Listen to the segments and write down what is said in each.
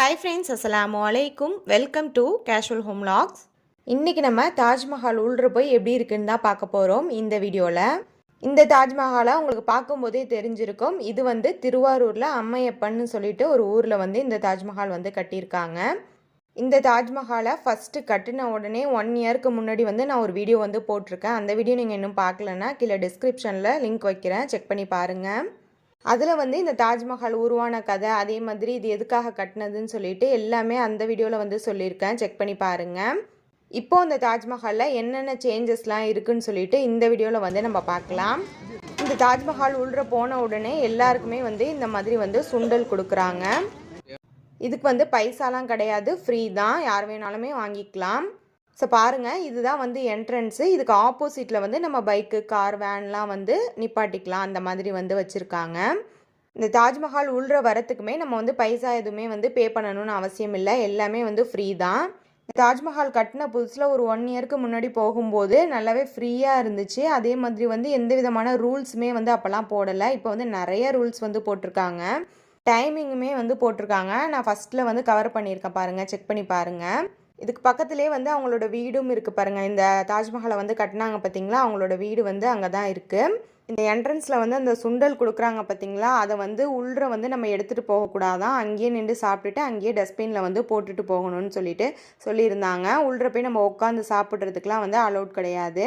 Hi friends அஸ்லாம் அலைக்கும் welcome to casual home logs இன்றைக்கி நம்ம தாஜ்மஹால் உள்ள போய் எப்படி இருக்குன்னு தான் பார்க்க போகிறோம் இந்த வீடியோவில் இந்த தாஜ்மஹாலை உங்களுக்கு பார்க்கும்போதே தெரிஞ்சிருக்கும். இது வந்து திருவாரூரில் அம்மையப்பன்னு சொல்லிட்டு ஒரு ஊரில் வந்து இந்த தாஜ்மஹால் வந்து கட்டியிருக்காங்க. இந்த தாஜ்மஹாலை ஃபஸ்ட்டு கட்டின உடனே ஒன் இயருக்கு முன்னாடி வந்து நான் ஒரு வீடியோ வந்து போட்டிருக்கேன். அந்த வீடியோ நீங்கள் இன்னும் பார்க்கலன்னா கீழே டிஸ்கிரிப்ஷனில் லிங்க் வைக்கிறேன். செக் பண்ணி பாருங்கள் அதில் வந்து இந்த தாஜ்மஹால் உருவான கதை அதே மாதிரி இது எதுக்காக கட்டினதுன்னு சொல்லிட்டு எல்லாமே அந்த வீடியோவில் வந்து சொல்லியிருக்கேன். செக் பண்ணி பாருங்கள் இப்போ இந்த தாஜ்மஹாலில் என்னென்ன சேஞ்சஸ்லாம் இருக்குன்னு சொல்லிட்டு இந்த வீடியோவில் வந்து நம்ம பார்க்கலாம். இந்த தாஜ்மஹால் உள்ள போன உடனே எல்லாருக்குமே வந்து இந்த மாதிரி வந்து சுண்டல் கொடுக்குறாங்க. இதுக்கு வந்து பைசாலாம் கிடையாது. ஃப்ரீ தான். யார் வேணாலுமே வாங்கிக்கலாம். ஸோ பாருங்கள் இதுதான் வந்து என்ட்ரன்ஸு இதுக்கு ஆப்போசிட்டில் வந்து நம்ம பைக்கு கார் வேன்லாம் வந்து நிப்பாட்டிக்கலாம். அந்த மாதிரி வந்து வச்சுருக்காங்க. இந்த தாஜ்மஹால் உள்ற வரத்துக்குமே நம்ம வந்து பைசா எதுவுமே வந்து பே பண்ணணும்னு அவசியம் இல்லை. எல்லாமே வந்து ஃப்ரீ தான். தாஜ்மஹால் கட்டின புதுசில் ஒரு ஒன் இயருக்கு முன்னாடி போகும்போது நல்லாவே ஃப்ரீயாக இருந்துச்சு. அதே மாதிரி வந்து எந்த விதமான ரூல்ஸுமே வந்து அப்போல்லாம் போடலை. இப்போ வந்து நிறைய ரூல்ஸ் வந்து போட்டிருக்காங்க. டைமிங்குமே வந்து போட்டிருக்காங்க. நான் ஃபஸ்ட்டில் வந்து கவர் பண்ணியிருக்கேன் பாருங்கள் செக் பண்ணி பாருங்கள் இதுக்கு பக்கத்துலேயே வந்து அவங்களோட வீடும் இருக்குது பாருங்கள் இந்த தாஜ்மஹாலை வந்து கட்டினாங்க பார்த்தீங்களா அவங்களோட வீடு வந்து அங்கே தான் இருக்குது இந்த என்ட்ரன்ஸில் வந்து அந்த சுண்டல் கொடுக்குறாங்க பார்த்தீங்களா அதை வந்து உள்ள வந்து நம்ம எடுத்துகிட்டு போகக்கூடாதான் அங்கேயே நின்று சாப்பிட்டுட்டு அங்கேயே டஸ்ட்பினில் வந்து போட்டுட்டு போகணும்னு சொல்லிட்டு சொல்லியிருந்தாங்க. உள்ள போய் நம்ம உட்காந்து சாப்பிட்றதுக்குலாம் வந்து அலௌட் கிடையாது.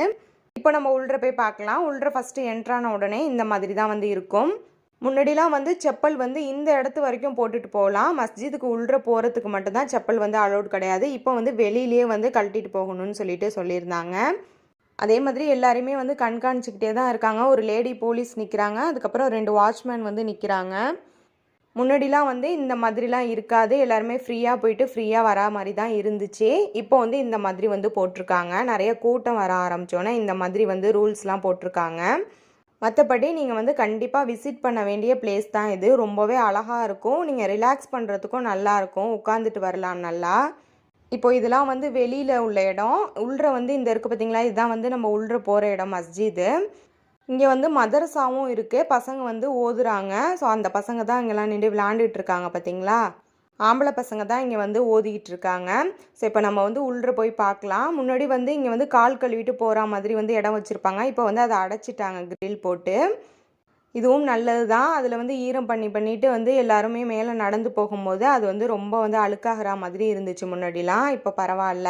இப்போ நம்ம உள்ள போய் பார்க்கலாம். உள்ள ஃபஸ்ட்டு என்ட்ரான உடனே இந்த மாதிரி தான் வந்து இருக்கும். முன்னாடிலாம் வந்து செப்பல் வந்து இந்த இடத்து வரைக்கும் போட்டுட்டு போகலாம். மஸ்ஜிதுக்கு உள்ள போகிறதுக்கு மட்டும்தான் செப்பல் வந்து அலௌட் கிடையாது. இப்போ வந்து வெளியிலேயே வந்து கழட்டிட்டு போகணும்னு சொல்லிட்டு சொல்லியிருந்தாங்க. அதே மாதிரி எல்லாருமே வந்து கண்காணிச்சுக்கிட்டே தான் இருக்காங்க. ஒரு லேடி போலீஸ் நிற்கிறாங்க அதுக்கப்புறம் ரெண்டு வாட்ச்மேன் வந்து நிற்கிறாங்க முன்னாடிலாம் வந்து இந்த மாதிரிலாம் இருக்காது. எல்லாருமே ஃப்ரீயாக போயிட்டு ஃப்ரீயாக வரா மாதிரி தான் இருந்துச்சு. இப்போ வந்து இந்த மாதிரி வந்து போட்டிருக்காங்க. நிறைய கூட்டம் வர ஆரம்பித்தோன்னே இந்த மாதிரி வந்து ரூல்ஸ்லாம் போட்டிருக்காங்க. மற்றபடி நீங்கள் வந்து கண்டிப்பாக விசிட் பண்ண வேண்டிய பிளேஸ் தான் இது. ரொம்பவே அழகாக இருக்கும். நீங்கள் ரிலாக்ஸ் பண்ணுறதுக்கும் நல்லாயிருக்கும் உட்காந்துட்டு வரலாம் நல்லா. இப்போ இதெல்லாம் வந்து வெளியில் உள்ள இடம். உள்ள வந்து இந்த இருக்குது பார்த்தீங்களா இதுதான் வந்து நம்ம உள்ள போகிற இடம் மஸ்ஜிது. இங்கே வந்து மதரசாவும் இருக்குது பசங்க வந்து ஓதுறாங்க. ஸோ அந்த பசங்க தான் இங்கெல்லாம் நின்று விளாண்டுட்டு இருக்காங்க பார்த்தீங்களா ஆம்பளை பசங்க தான் இங்கே வந்து ஓதிக்கிட்டு இருக்காங்க ஸோ இப்போ நம்ம வந்து உள்ளே போய் பார்க்கலாம். முன்னாடி வந்து இங்கே வந்து கால் கழுவிட்டு போகிற மாதிரி வந்து இடம் வச்சுருப்பாங்க. இப்போ வந்து அதை அடைச்சிட்டாங்க கிரில் போட்டு. இதுவும் நல்லது தான் அதில் வந்து ஈரம் பண்ணி பண்ணிட்டு வந்து எல்லாருமே மேலே நடந்து போகும்போது அது வந்து ரொம்ப வந்து அழுக்காகிற மாதிரி இருந்துச்சு முன்னாடிலாம். இப்போ பரவாயில்ல.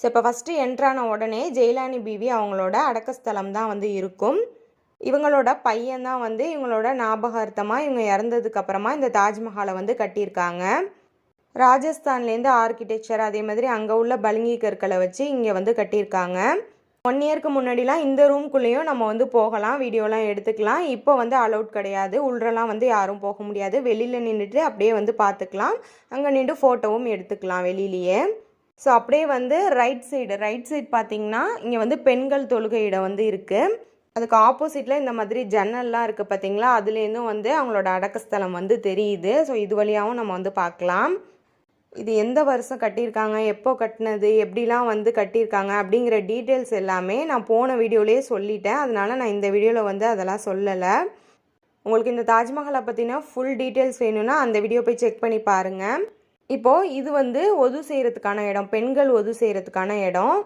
ஸோ இப்போ ஃபஸ்ட்டு என்ட்ரான உடனே ஜெயிலானி பிவி அவங்களோட அடக்கஸ்தலம் தான் வந்து இருக்கும். இவங்களோட பையன் தான் வந்து இவங்களோட ஞாபகார்த்தமாக இவங்க இறந்ததுக்கு அப்புறமா இந்த தாஜ்மஹாலை வந்து கட்டியிருக்காங்க. ராஜஸ்தான்லேருந்து ஆர்கிடெக்சர் அதே மாதிரி அங்கே உள்ள பளிங்கி கற்களை வச்சு இங்கே வந்து கட்டியிருக்காங்க. ஒன் இயருக்கு முன்னாடிலாம் இந்த ரூம்குள்ளேயும் நம்ம வந்து போகலாம் வீடியோலாம் எடுத்துக்கலாம். இப்போ வந்து அலௌட் கிடையாது. உள்றலாம் வந்து யாரும் போக முடியாது. வெளியில் நின்றுட்டு அப்படியே வந்து பார்த்துக்கலாம். அங்கே நின்று ஃபோட்டோவும் எடுத்துக்கலாம் வெளியிலேயே. ஸோ அப்படியே வந்து ரைட் சைடு ரைட் சைடு பார்த்தீங்கன்னா இங்கே வந்து பெண்கள் தொழுகை இடம் வந்து இருக்குது அதுக்கு ஆப்போசிட்டில் இந்த மாதிரி ஜன்னல்லாம் இருக்குது பார்த்தீங்களா அதுலேருந்தும் வந்து அவங்களோட அடக்கஸ்தலம் வந்து தெரியுது. ஸோ இது வழியாகவும் நம்ம வந்து பார்க்கலாம். இது எந்த வருஷம் கட்டியிருக்காங்க? எப்போ கட்டினது? எப்படிலாம் வந்து கட்டியிருக்காங்க? அப்படிங்கிற டீட்டெயில்ஸ் எல்லாமே நான் போன வீடியோலேயே சொல்லிட்டேன். அதனால நான் இந்த வீடியோவில் வந்து அதெல்லாம் சொல்லலை. உங்களுக்கு இந்த தாஜ்மஹாலை பற்றின ஃபுல் டீட்டெயில்ஸ் வேணும்னா அந்த வீடியோ போய் செக் பண்ணி பாருங்கள் இப்போது இது வந்து ஒது செய்கிறதுக்கான இடம் பெண்கள் ஒது செய்கிறதுக்கான இடம்.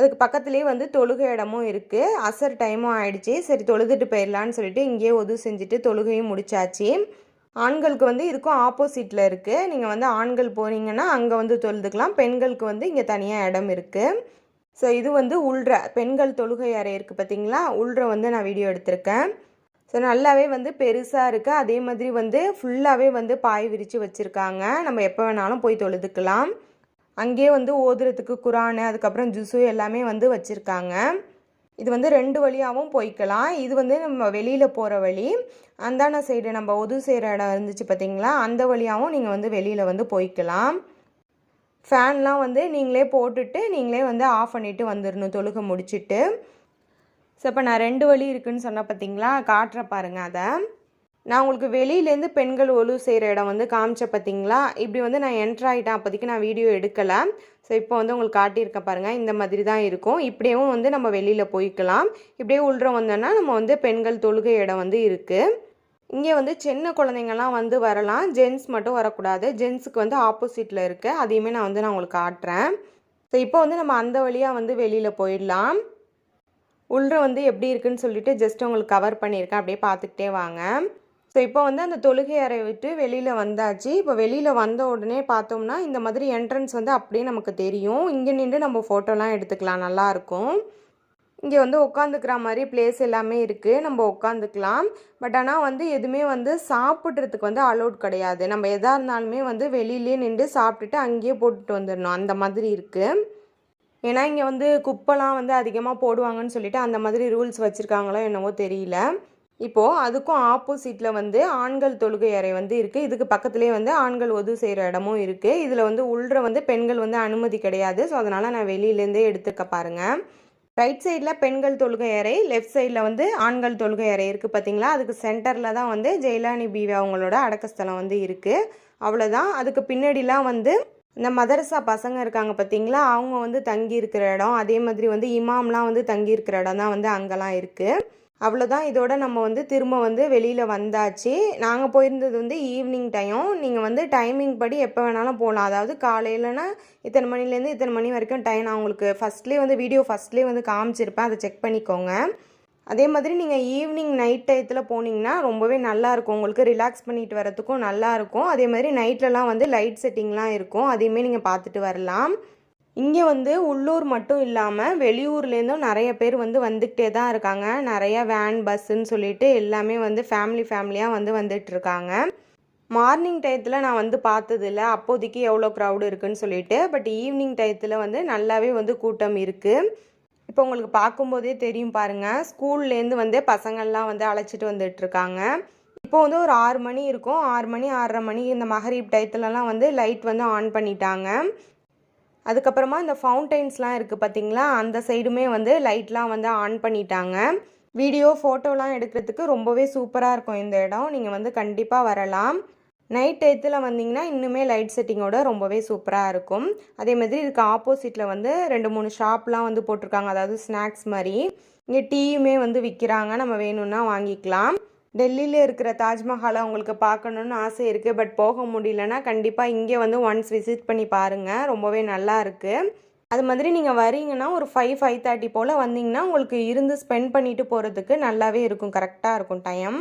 அதுக்கு பக்கத்துலேயே வந்து தொழுகை இடமும் இருக்குது அசர் டைமும் ஆயிடுச்சு. சரி தொழுதுட்டு போயிடலான்னு சொல்லிட்டு இங்கேயே ஒது செஞ்சுட்டு தொழுகையும் முடிச்சாச்சு. ஆண்களுக்கு வந்து இதுக்கும் ஆப்போசிட்டில் இருக்குது நீங்கள் வந்து ஆண்கள் போனீங்கன்னா அங்கே வந்து தொழுதுக்கலாம். பெண்களுக்கு வந்து இங்கே தனியாக இடம் இருக்குது ஸோ இது வந்து உள்ற பெண்கள் தொழுகை அறை இருக்குது பார்த்தீங்களா உள்ற வந்து நான் வீடியோ எடுத்திருக்கேன். ஸோ நல்லாவே வந்து பெருசாக இருக்குது அதே மாதிரி வந்து ஃபுல்லாகவே வந்து பாய் விரித்து வச்சுருக்காங்க. நம்ம எப்போ வேணாலும் போய் தொழுதுக்கலாம். அங்கேயே வந்து ஓதுறதுக்கு குரானு அதுக்கப்புறம் ஜூஸு எல்லாமே வந்து வச்சுருக்காங்க. இது வந்து ரெண்டு வழியாகவும் போய்க்கலாம். இது வந்து நம்ம வெளியில் போகிற வழி. அந்தான சைடு நம்ம ஒது செய்கிற இடம் இருந்துச்சு பார்த்தீங்களா அந்த வழியாகவும் நீங்கள் வந்து வெளியில் வந்து போய்க்கலாம். ஃபேன்லாம் வந்து நீங்களே போட்டுட்டு நீங்களே வந்து ஆஃப் பண்ணிவிட்டு வந்துடணும் தொழுகை முடிச்சுட்டு. ஸோ இப்போ நான் ரெண்டு வழி இருக்குதுன்னு சொன்ன பார்த்தீங்களா காட்டுற பாருங்கள் அதை. நான் உங்களுக்கு வெளியிலேருந்து பெண்கள் ஒழு செய்கிற இடம் வந்து காமிச்ச பார்த்தீங்களா? இப்படி வந்து நான் என்ட்ரு ஆகிட்டேன் அப்போதைக்கு நான் வீடியோ எடுக்கலை. ஸோ இப்போ வந்து உங்களுக்கு காட்டியிருக்க பாருங்கள் இந்த மாதிரி தான் இருக்கும். இப்படியும் வந்து நம்ம வெளியில் போய்க்கலாம். இப்படியே உள்ற வந்தோன்னா நம்ம வந்து பெண்கள் தொழுகை இடம் வந்து இருக்குது இங்கே வந்து சின்ன குழந்தைங்கலாம் வந்து வரலாம். ஜென்ஸ் மட்டும் வரக்கூடாது. ஜென்ஸுக்கு வந்து ஆப்போசிட்டில் இருக்குது அதையுமே நான் வந்து நான் உங்களுக்கு காட்டுறேன். ஸோ இப்போ வந்து நம்ம அந்த வழியாக வந்து வெளியில் போயிடலாம். உள்ள வந்து எப்படி இருக்குன்னு சொல்லிட்டு ஜஸ்ட் உங்களுக்கு கவர் பண்ணியிருக்கேன். அப்படியே பார்த்துக்கிட்டே வாங்க. ஸோ இப்போ வந்து அந்த தொழுகை அறை விட்டு வெளியில் வந்தாச்சு. இப்போ வெளியில் வந்த உடனே பார்த்தோம்னா இந்த மாதிரி என்ட்ரன்ஸ் வந்து அப்படியே நமக்கு தெரியும். இங்கே நின்று நம்ம ஃபோட்டோலாம் எடுத்துக்கலாம். நல்லாயிருக்கும் இங்கே வந்து உட்காந்துக்கிற மாதிரி பிளேஸ் எல்லாமே இருக்குது நம்ம உட்காந்துக்கலாம் பட் ஆனால் வந்து எதுவுமே வந்து சாப்பிட்றதுக்கு வந்து அலோட் கிடையாது. நம்ம எதாக இருந்தாலுமே வந்து வெளியிலே நின்று சாப்பிட்டுட்டு அங்கேயே போட்டுட்டு வந்துடணும். அந்த மாதிரி இருக்குது ஏன்னா இங்கே வந்து குப்பைலாம் வந்து அதிகமாக போடுவாங்கன்னு சொல்லிட்டு அந்த மாதிரி ரூல்ஸ் வச்சுருக்காங்களோ என்னவோ தெரியல. இப்போது அதுக்கும் ஆப்போசிட்டில் வந்து ஆண்கள் தொழுகை அறை வந்து இருக்குது இதுக்கு பக்கத்துலேயே வந்து ஆண்கள் ஒது செய்கிற இடமும் இருக்குது இதில் வந்து உள்ற வந்து பெண்கள் வந்து அனுமதி கிடையாது. ஸோ அதனால் நான் வெளியிலேருந்தே எடுத்துக்க பாருங்கள் ரைட் சைடில் பெண்கள் தொழுகை அறை லெஃப்ட் சைடில் வந்து ஆண்கள் தொழுகை அறை இருக்குது பார்த்தீங்களா அதுக்கு சென்டரில் தான் வந்து ஜெயலானி பீவி அவங்களோட அடக்கஸ்தலம் வந்து இருக்குது அவ்வளோதான் அதுக்கு பின்னாடிலாம் வந்து இந்த மதரசா பசங்க இருக்காங்க பார்த்தீங்களா அவங்க வந்து தங்கி இருக்கிற இடம். அதே மாதிரி வந்து இமாம்லாம் வந்து தங்கி இருக்கிற இடம் தான் வந்து அங்கெல்லாம் இருக்குது அவ்வளோதான் இதோட நம்ம வந்து திரும்ப வந்து வெளியில் வந்தாச்சு. நாங்கள் போயிருந்தது வந்து ஈவினிங் டைம் நீங்கள் வந்து டைமிங் படி எப்போ வேணாலும் போகலாம் அதாவது காலையிலனா இத்தனை மணிலேருந்து இத்தனை மணி வரைக்கும் டைம் நான் உங்களுக்கு ஃபஸ்ட்லேயே வந்து வீடியோ ஃபஸ்ட்லேயே வந்து காமிச்சிருப்பேன். அதை செக் பண்ணிக்கோங்க. அதே மாதிரி நீங்கள் ஈவினிங் நைட் டயத்தில் போனீங்கன்னா ரொம்பவே நல்லாயிருக்கும் உங்களுக்கு ரிலாக்ஸ் பண்ணிட்டு வரத்துக்கும் நல்லாயிருக்கும் அதே மாதிரி நைட்லலாம் வந்து லைட் செட்டிங்லாம் இருக்கும். அதையுமே நீங்கள் பார்த்துட்டு வரலாம். இங்கே வந்து உள்ளூர் மட்டும் இல்லாமல் வெளியூர்லேருந்தும் நிறைய பேர் வந்து வந்துக்கிட்டே தான் இருக்காங்க. நிறைய வேன் பஸ்ஸுன்னு சொல்லிட்டு எல்லாமே வந்து ஃபேமிலி ஃபேமிலியாக வந்து வந்துட்டுருக்காங்க மார்னிங் டயத்தில் நான் வந்து பார்த்ததில்ல. அப்போதைக்கு எவ்வளோ க்ரௌடு இருக்குதுன்னு சொல்லிட்டு பட் ஈவினிங் டயத்தில் வந்து நல்லாவே வந்து கூட்டம் இருக்குது இப்போ உங்களுக்கு பார்க்கும்போதே தெரியும் பாருங்கள் ஸ்கூல்லேருந்து வந்து பசங்கள்லாம் வந்து அழைச்சிட்டு வந்துட்டுருக்காங்க இப்போ வந்து ஒரு ஆறு மணி இருக்கும். ஆறு மணி ஆறரை மணி இந்த மகரீப் டயத்துலலாம் வந்து லைட் வந்து ஆன் பண்ணிட்டாங்க. அதுக்கப்புறமா இந்த ஃபவுண்டைன்ஸ்லாம் இருக்குது பார்த்தீங்களா? அந்த சைடுமே வந்து லைட்லாம் வந்து ஆன் பண்ணிட்டாங்க. வீடியோ ஃபோட்டோலாம் எடுக்கிறதுக்கு ரொம்பவே சூப்பராக இருக்கும் இந்த இடம். நீங்கள் வந்து கண்டிப்பாக வரலாம். நைட் டயத்தில் வந்தீங்கன்னா இன்னுமே லைட் செட்டிங்கோட ரொம்பவே சூப்பராக இருக்கும். அதே மாதிரி இதுக்கு ஆப்போசிட்டில் வந்து ரெண்டு மூணு ஷாப்லாம் வந்து போட்டிருக்காங்க. அதாவது ஸ்நாக்ஸ் மாதிரி. இங்கே டீயுமே வந்து விற்கிறாங்க நம்ம வேணும்னா வாங்கிக்கலாம். டெல்லியில் இருக்கிற தாஜ்மஹாலை உங்களுக்கு பார்க்கணுன்னு ஆசை இருக்குது பட் போக முடியலன்னா கண்டிப்பாக இங்கே வந்து ஒன்ஸ் விசிட் பண்ணி பாருங்கள் ரொம்பவே நல்லா இருக்குது அது மாதிரி நீங்கள் வரீங்கன்னா ஒரு ஃபைவ் ஃபைவ் தேர்ட்டி போல் வந்தீங்கன்னா உங்களுக்கு இருந்து ஸ்பெண்ட் பண்ணிட்டு போகிறதுக்கு நல்லாவே இருக்கும் கரெக்டாக இருக்கும் டைம்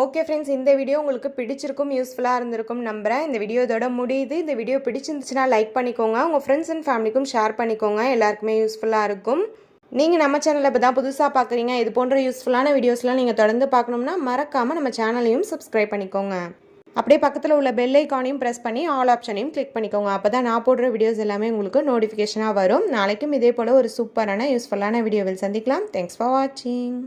ஓகே ஃப்ரெண்ட்ஸ் இந்த வீடியோ உங்களுக்கு பிடிச்சிருக்கும் யூஸ்ஃபுல்லாக இருந்திருக்கும் நம்புகிறேன் இந்த வீடியோ இதோட முடியுது. இந்த வீடியோ பிடிச்சிருந்துச்சுன்னா லைக் பண்ணிக்கோங்க. உங்கள் ஃப்ரெண்ட்ஸ் அண்ட் ஃபேமிலிக்கும் ஷேர் பண்ணிக்கோங்க. எல்லாருக்குமே யூஸ்ஃபுல்லாக இருக்கும். நீங்கள் நம்ம சேனலை இப்போ தான் புதுசாக பார்க்குறீங்க இது போன்ற யூஸ்ஃபுல்லான வீடியோஸ்லாம் நீங்கள் தொடர்ந்து பார்க்கணும்னா மறக்காமல் நம்ம சேனலையும் சப்ஸ்கிரைப் பண்ணிக்கோங்க. அப்படியே பக்கத்தில் உள்ள பெல் ஐக்கானையும் ப்ரெஸ் பண்ணி ஆல் ஆப்ஷனையும் கிளிக் பண்ணிக்கோங்க. அப்போ தான் நான் போடுற வீடியோஸ் எல்லாமே உங்களுக்கு நோட்டிஃபிகேஷனாக வரும். நாளைக்கும் இதே போல் ஒரு சூப்பரான யூஸ்ஃபுல்லான வீடியோவில் சந்திக்கலாம். தேங்க்ஸ் ஃபார் வாட்சிங்